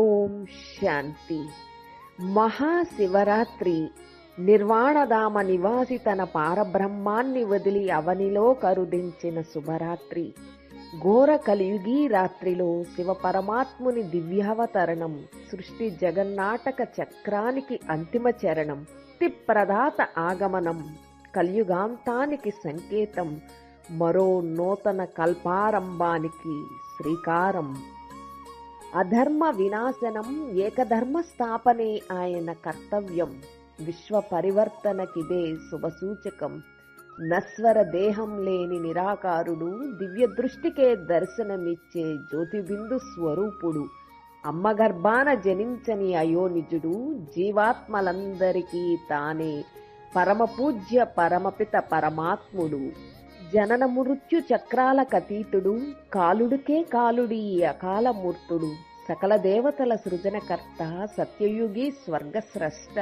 ఓం శాంతి. మహాశివరాత్రి. నిర్వాణధామ నివాసి తన పారబ్రహ్మాన్ని వదిలి అవనిలో కరుదించిన శుభరాత్రి. ఘోర కలియుగీ రాత్రిలో శివపరమాత్ముని దివ్యావతరణం సృష్టి జగన్నాటక చక్రానికి అంతిమ చరణం ప్రదాత ఆగమనం కలియుగాంతానికి సంకేతం మరో నూతన కల్పారంభానికి శ్రీకారం. అధర్మ వినాశనం ఏకధర్మ స్థాపనే ఆయన కర్తవ్యం. విశ్వ పరివర్తనకిదే శుభసూచకం. నస్వర దేహం లేని నిరాకారుడు దివ్య దృష్టికే దర్శనమిచ్చే జ్యోతిబిందు స్వరూపుడు. అమ్మ గర్భాన జనించని అయోనిజుడు జీవాత్మలందరికీ తానే పరమపూజ్య పరమపిత పరమాత్ముడు. జనన మృత్యు చక్రాల కతీతుడు కాలుడికే కాలుడి అకాలమూర్తుడు సకల దేవతల సృజనకర్త సత్యయుగి స్వర్గస్రష్ట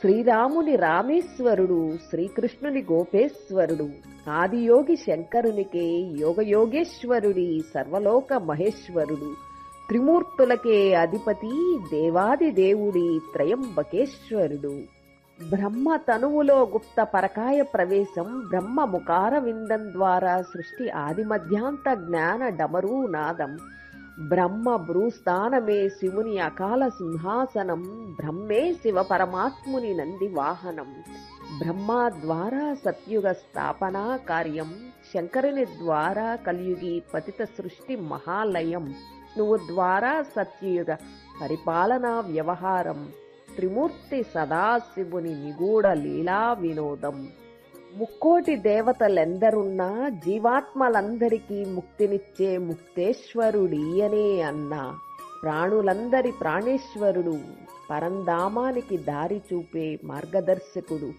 శ్రీరాముని రామేశ్వరుడు శ్రీకృష్ణుని గోపేశ్వరుడు ఆదియోగి శంకరునికే యోగయోగేశ్వరుడి సర్వలోక మహేశ్వరుడు త్రిమూర్తులకే అధిపతి దేవాది దేవుడి త్రయంబకేశ్వరుడు. బ్రహ్మ తనువులో గుప్త పరకాయ ప్రవేశం బ్రహ్మ ముఖార విందం ద్వారా సృష్టి ఆది మధ్యాంత జ్ఞాన డమరూ నాదం. బ్రహ్మ భ్రూస్థానమే శివుని అకాల సింహాసనం. బ్రహ్మే శివ పరమాత్ముని నంది వాహనం. బ్రహ్మ ద్వారా సత్యుగ స్థాపనా కార్యం. శంకరుని ద్వారా కలియుగి పతిత సృష్టి మహాలయం. నువ్వు ద్వారా సత్యయుగ పరిపాలనా వ్యవహారం. త్రిమూర్తి సదాశివుని నిగూఢ లీలా వినోదం ముక్కోటి దేవతలెందరున్నా జీవాత్మలందరికీ ముక్తినిచ్చే ముక్తేశ్వరుడీయనే అన్నా. ప్రాణులందరి ప్రాణేశ్వరుడు పరంధామానికి దారి చూపే మార్గదర్శకుడు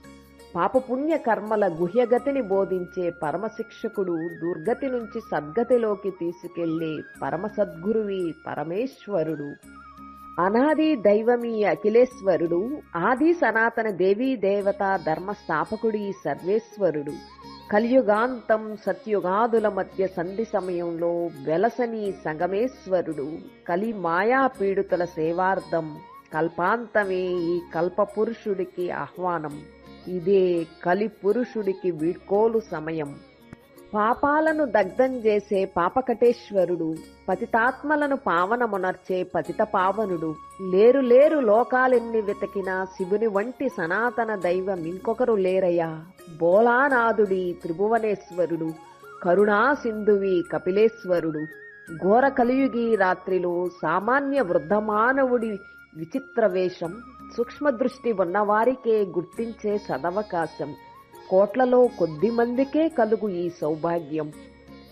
పాపపుణ్య కర్మల గుహ్యగతిని బోధించే పరమశిక్షకుడు దుర్గతి నుంచి సద్గతిలోకి తీసుకెళ్ళే పరమసద్గురువి పరమేశ్వరుడు. అనాది దైవమీ అఖిలేశ్వరుడు ఆది సనాతన దేవీ దేవత ధర్మస్థాపకుడి సర్వేశ్వరుడు. కలియుగాంతం సత్యుగాదుల మధ్య సంధి సమయంలో వెలసని సంగమేశ్వరుడు. కలి మాయా పీడితుల సేవార్థం కల్పాంతమే ఈ కల్ప పురుషుడికి ఆహ్వానం. ఇదే కలి పురుషుడికి వీడ్కోలు సమయం. పాపాలను దగ్ధం చేసే పాపకటేశ్వరుడు పతితాత్మలను పావనమునర్చే పతిత పావనుడు లేరు లేరు లోకాలెన్ని వెతికినా శివుని వంటి సనాతన దైవం ఇంకొకరు లేరయ్యా. బోలానాథుడి త్రిభువనేశ్వరుడు కరుణాసింధువి కపిలేశ్వరుడు ఘోర కలియుగి రాత్రిలో సామాన్య వృద్ధమానవుడి విచిత్ర వేషం సూక్ష్మ దృష్టి ఉన్నవారికే గుర్తించే సదవకాశం కోట్లలో కొద్ది మందికే కలుగు ఈ సౌభాగ్యం.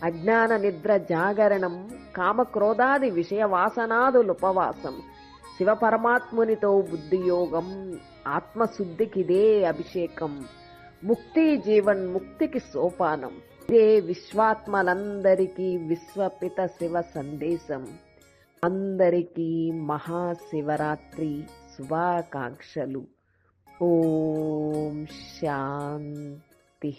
అజ్ఞాన నిద్ర జాగరణం కామక్రోధాది విషయ వాసనాదులుపవాసం శివపరమాత్మునితో బుద్ధియోగం ఆత్మశుద్ధికిదే అభిషేకం. ముక్తి జీవన్ ముక్తికి సోపానం. ఇదే విశ్వాత్మలందరికీ విశ్వపిత శివ సందేశం. అందరికీ మహాశివరాత్రి శుభాకాంక్షలు. ఓం శాంతి